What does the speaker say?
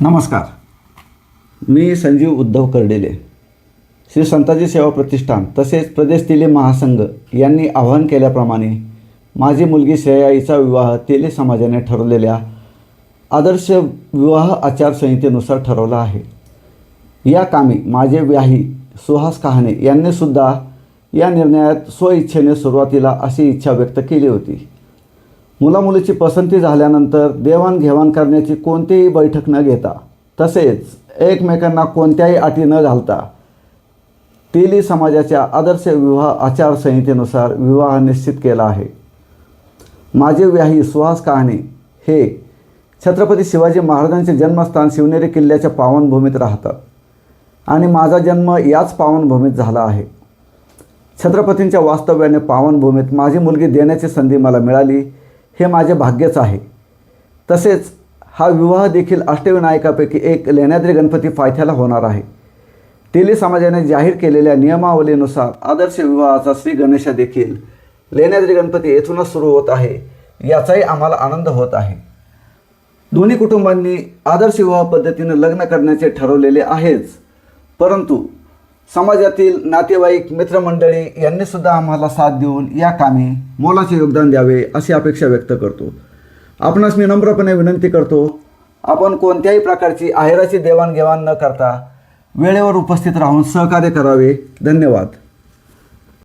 नमस्कार. मी संजीव उद्धव कर्डेले. श्री संताजी सेवा प्रतिष्ठान तसेच प्रदेश तिले महासंघ यांनी आवाहन केल्याप्रमाणे माझी मुलगी श्रेया हिचा विवाह तेले समाजाने ठरवलेल्या आदर्श विवाह आचारसंहितेनुसार ठरवला आहे. या कामी माझे व्याही सुहास कहाणे यांनीसुद्धा या निर्णयात स्वइच्छेने सुरुवातीला अशी इच्छा व्यक्त केली होती. मुलामुलीची पसंती झाल्यानंतर देवाणघेवाण करण्याची कोणतीही बैठक न घेता तसेच एकमेकांना कोणत्याही अटी न घालता तेली समाजाच्या आदर्श विवाह आचारसंहितेनुसार विवाह निश्चित केला आहे. माझे व्याही सुहास कहाणे हे छत्रपती शिवाजी महाराजांचे जन्मस्थान शिवनेरी किल्ल्याच्या पावनभूमीत राहतात आणि माझा जन्म याच पावनभूमीत झाला आहे. छत्रपतींच्या वास्तव्याने पावनभूमीत माझी मुलगी देण्याची संधी मला मिळाली. हे माझे भाग्यच आहे. तसेच हा विवाह देखील अष्टविनायकापैकी एक लेण्याद्री गणपती पायथ्याला होणार आहे. तेली समाजाने जाहीर केलेल्या नियमावलीनुसार आदर्श विवाहाचा श्री गणेशा देखील लेण्याद्री गणपती येथूनच सुरू होत आहे याचाही आम्हाला आनंद होत आहे. दोन्ही कुटुंबांनी आदर्श विवाह पद्धतीनं लग्न करण्याचे ठरवलेले आहेच परंतु समाजातील नातेवाईक मित्रमंडळी यांनी सुद्धा आम्हाला साथ देऊन या कामी मोलाचे योगदान द्यावे अशी अपेक्षा व्यक्त करतो. आपणास मी नम्रपणे विनंती करतो आपण कोणत्याही प्रकारची आहेराची देवाणघेवाण न करता वेळेवर उपस्थित राहून सहकार्य करावे. धन्यवाद.